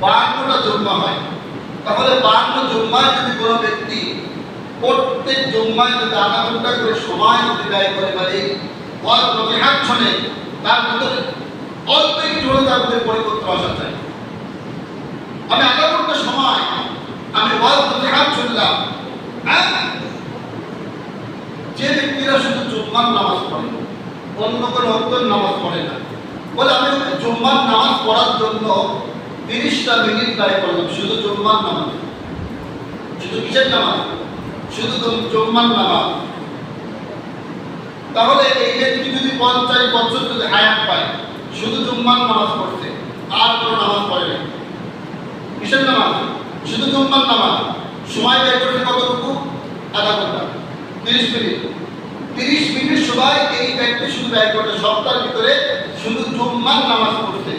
বাহান্নটা জুম্মা হয়। তাহলে বাহান্ন জুম্মায় যদি কোনো ব্যক্তি প্রত্যেক জুম্মায় যদি আধা ঘণ্টা করে সময় যদি ব্যয় করে বা এই ওয়াজ তার ভিতরে অল্প একটু হলে তার মধ্যে পরিবর্তন আসা চাই। আমি আধা ঘণ্টা সময় আমি ওয়াজ নসিহাত শুনলাম হ্যাঁ? যে ব্যক্তিরা শুধু জুম্মার নামাজ পড়ে অন্য কোনো অন্তর নামাজ পড়ে না। বলে আমি জুম্মার নামাজ পড়ার জন্য তিরিশটা মিনিট ব্যয় করলাম শুধু জুম্মার নামাজ শুধু কিসের নামাজ শুধু জুম- জুম্মার নামাজ তাহলে এই ব্যক্তি যদি পঞ্চাশ বছর যদি হায়াত পায়, শুধু জুম্মার নামাজ পড়ছে, আর কোনো নামাজ পড়ে না কিসের নামাজ? শুধু জুম্মার নামাজ। সময় ব্যয় করতে কতটুকু? আধা ঘণ্টা। তিরিশ মিনিট। তিরিশ মিনিট সময় এই ব্যক্তি শুধু ব্যয় করতে সপ্তাহের ভিতরে শুধু জুম্মার নামাজ পড়ছে।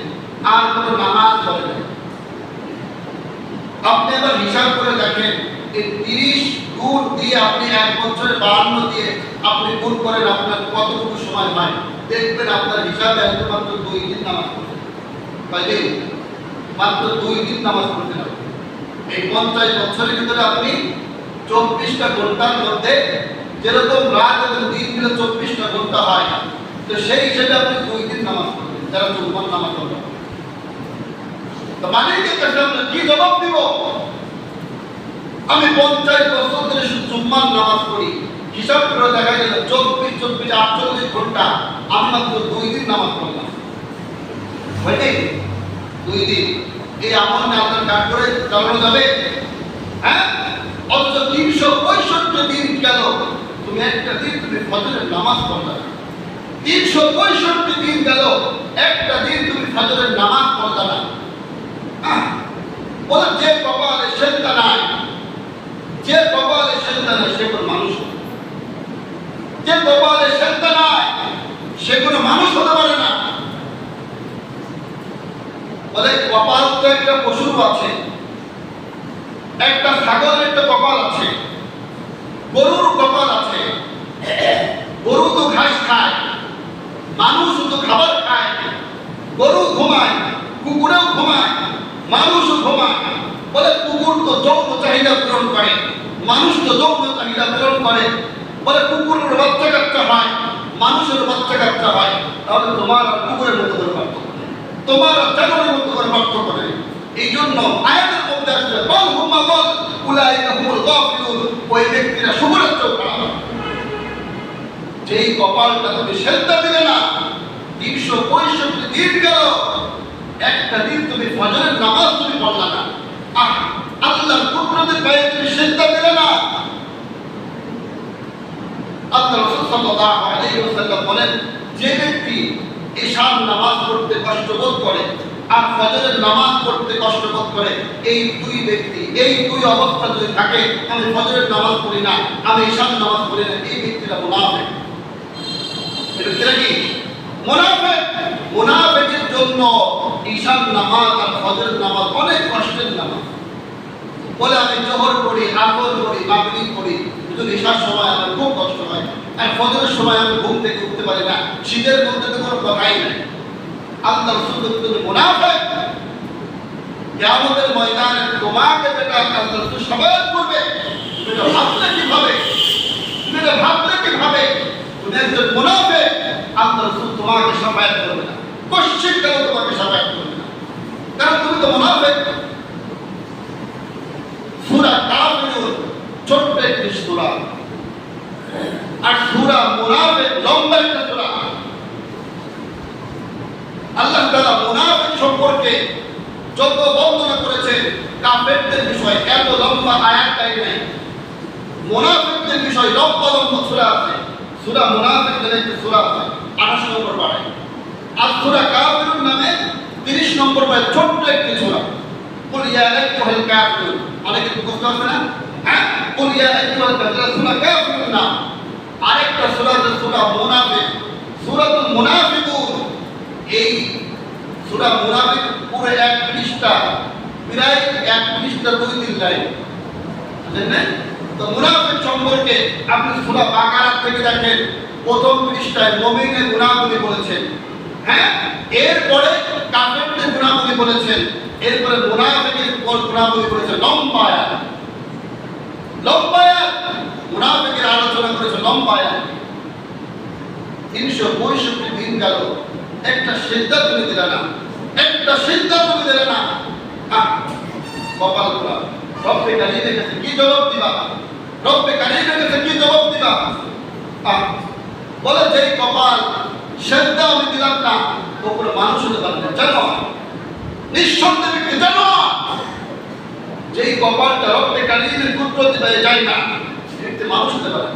আর কোনো নামাজ পড়ে না। আপনি এবার হিসাব করে দেখেন, এই তিরিশ গুণ দিয়ে আপনি এক বছরে বাহান্ন দিয়ে আপনি গুণ করেন, আপনার কতটুকু সময় হয়? দেখবেন আপনার হিসাবে মাত্র দুই দিন নামাজ পড়তে কয়দিন মাত্র দুই দিন নামাজ পড়তে হবে। এই পঞ্চাশ বছরের ভিতরে আপনি চব্বিশটা ঘণ্টার মধ্যে যেরকম রাত এবং দিন মিলে চব্বিশটা ঘণ্টা হয় তো সেই হিসেবে আপনি দুই দিন নামাজ পড়বেন, যারা চুম্বন নামাজ পড়বেন নামাজ পড়ি। হ্যাঁ? অথচ তিনশো পঁয়ষট্টি দিন গেল, তুমি একটা দিন তুমি ফজরের নামাজ পড়লা। তিনশো পঁয়ষট্টি দিন গেল, একটা দিন তুমি ফজরের নামাজ পড়লা না। বলে নাই যে নাই সে কোনো মানুষ। যে নাই সে কোনো মানুষ হতে পারে না। বলে কপাল তো একটা পশুর আছে, একটা ছাগলের একটা কপাল আছে, গরুর কপাল আছে, গরু তো ঘাস খায় মানুষ তো খাবার খায় গরু ঘুমায় কুকুরেও ঘুমায় মানুষও ঘুমায় বলে কুকুর তো যৌন চাহিদা পূরণ করে। মানুষ তো যৌন চাহিদা পূরণ করে। বলে কুকুরের বাচ্চা কাচ্চা হয়। মানুষের বাচ্চা কাচ্চা হয়। তাহলে তোমার কুকুরের মতো করে পার্থক্য তোমার ছাগলের মতো করে পার্থক্য নেই এই জন্য আয়াতের মধ্যে আসছে, বল হুম্মা বল, উলাইকা হুমুল গাফিলুন। ওই ব্যক্তিরা খারাপ যেই কপালটা তুমি সেদ্ধা দিলে না, তিনশো পঁয়ষট্টি দিন গেল। একটা দিন তুমি ফজরের নামাজ তুমি না। আল্লাহর তুমি দিলে না। আল্লাহ রাসূল সাল্লাল্লাহু আলাইহি ওয়াসাল্লাম বলেন, যে ব্যক্তি নামাজ পড়তে কষ্ট বোধ করে আর ফজরের নামাজ পড়তে কষ্ট বোধ করে, এই দুই ব্যক্তি, এই দুই অবস্থা যদি থাকে, আমি ফজরের নামাজ পড়ি না, আমি ঈশার নামাজ পড়ি না। এই ব্যক্তিটা মুনাফিক। ব্যক্তিরা কি? মুনাফিক। মুনাফিকের জন্য ঈশার নামাজ আর ফজরের নামাজ অনেক কষ্টের নামাজ। বলে আমি জোহর পড়ি, আসর পড়ি, মাগরিব পড়ি, কিন্তু ঈশার সময় আমার খুব কষ্ট হয়। আর ফজরের সময় আমি ঘুম থেকে উঠতে পারি না। শীতের মধ্যে তো কোনো কথাই নাই। আল্লাহ রসুল তুমি মুনাফিক। কিয়ামতের ময়দানে তোমাকে যেটা আল্লাহ রসুল সবাই করবে এটা ভাবলে কীভাবে এটা ভাবলে কীভাবে তুমি একজন মুনাফিক। আল্লাহ রসুল তোমাকে সবাই করবে না। কশ্চিত কেন তোমাকে সবাই করবে কারণ তুমি তো মুনাফিক সূরা কাফিরুন ছোট্ট একটি সূরা। আর সূরা মুনাফিক লম্বা একটা সূরা। আল্লাহ তাআলা মুনাফিক সম্পর্কে যত বর্ণনা করেছেন, কাফেরদের বিষয় এত লম্বা আয়াত তাই নাই। মুনাফিকদের বিষয় লম্বা লম্বা সূরা আছে। সূরা মুনাফিকদের একটি সূরা আছে 28 নম্বর পাড়ায় আর সুরা কাফিরুন নামে তিরিশ নম্বর পায় ছোট্ট একটি সুরা। কুল ইয়া আইয়ুহাল কাফিরুন। অনেকে বুঝতে পারবে না? হ্যাঁ? কুল ইয়া আইয়ুহাল কাফিরুন সুরা কাফিরুন নাম। আরেকটা সুরা আছে, সুরা মুনাফিক। সুরাতুল মুনাফিকুন। এই সুরা মুনাফিক পুরো এক পৃষ্ঠা, প্রায় এক পৃষ্ঠা দুই তিন লাইন। বুঝলেন তো মুনাফিক সম্পর্কে আপনি সুরা বাকারাত থেকে দেখেন। প্রথম পৃষ্ঠায় মমিনের গুণাবলী বলেছেন। হ্যাঁ? এরপরে কাফেরদের গুনাহগুলি বলেছেন, এরপরে মুনাফিকের কল্পনাবলী করেছে লম্বায়া লম্বায়া মুনাফিকের আলোচনা করেছে লম্বায়া তিনশো পঁয়ষট্টি দিন গেল। একটা সিদ্ধান্ত তুমি দিলে না। একটা সিদ্ধান্ত তুমি দিলে না। কপাল খোলা রব্বে কারিমের কাছে কি জবাব দিবা? রব্বে কারিমের কাছে কি জবাব দিবা? বলে যেই কপাল সেদ্ধা আমি দিলাম না ও কোনো মানুষ হতে পারে না নিঃসন্দেহ ব্যক্তি জানো যেই কপালটা রক্তে কালিদের কুদরতি পেয়ে যায় না মানুষ হতে পারে।